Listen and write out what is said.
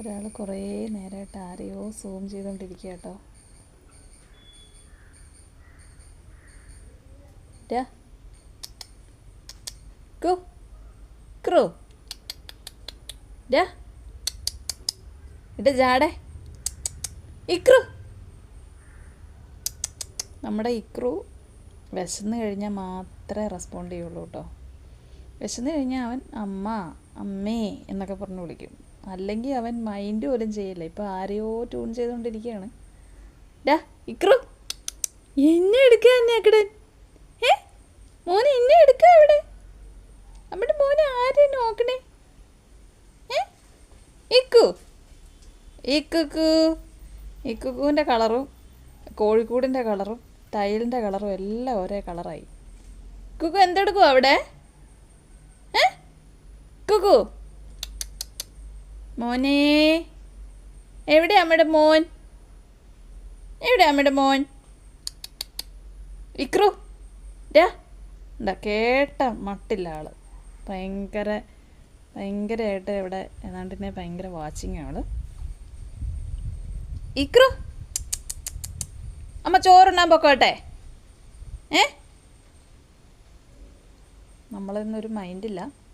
ഒരാൾ കുറേ നേരമായിട്ട് ആരെയോ സൂം ചെയ്തുകൊണ്ടിരിക്കുക കേട്ടോ. കു. ക്രൂ. ജാടെ ഇക്രു നമ്മുടെ ഇക്രു വിശന്ന് കഴിഞ്ഞാൽ മാത്രമേ റെസ്പോണ്ട് ചെയ്യുള്ളൂ കേട്ടോ വിശന്ന് കഴിഞ്ഞാൽ അവൻ അമ്മ അമ്മേ എന്നൊക്കെ പറഞ്ഞ് വിളിക്കും അല്ലെങ്കിൽ അവൻ മൈൻഡ് പോലും ചെയ്യില്ല. ഇപ്പം ആരെയോ ട്യൂൺ ചെയ്തുകൊണ്ടിരിക്കുകയാണ് ഡാ ഇക്രു. എന്നെ എടുക്കുക എന്നെ അക്കടൻ ഏ? മോനെ എന്നെ എടുക്കുക അവിടെ. നമ്മുടെ മോനെ ആരെ നോക്കണേ? ഏ? ഇക്കു. ഇക്കുക്കു. ഇക്കുക്കുവിന്റെ കളറും കോഴിക്കൂടിന്റെ കളറും ടൈലിന്റെ കളറും എല്ലാം ഒരേ കളറായി കുക്കു എന്തെടുക്കും അവിടെ? ഏ? കുക്കു മോനെ. എവിടെ അമ്മയുടെ മോൻ? എവിടെ അമ്മയുടെ മോൻ? ഇക്രു. കേട്ട മട്ടില്ല ആൾ ഭയങ്കര ഭയങ്കരമായിട്ട് ഇവിടെ ഏതാണ്ടിനെ ഭയങ്കര വാച്ചിങ് ആൾ ഇക്രു. അമ്മ ചോറുണ്ണാൻ പൊക്കോട്ടെ. ഏ? നമ്മളിന്നൊരു മൈൻഡില്ല.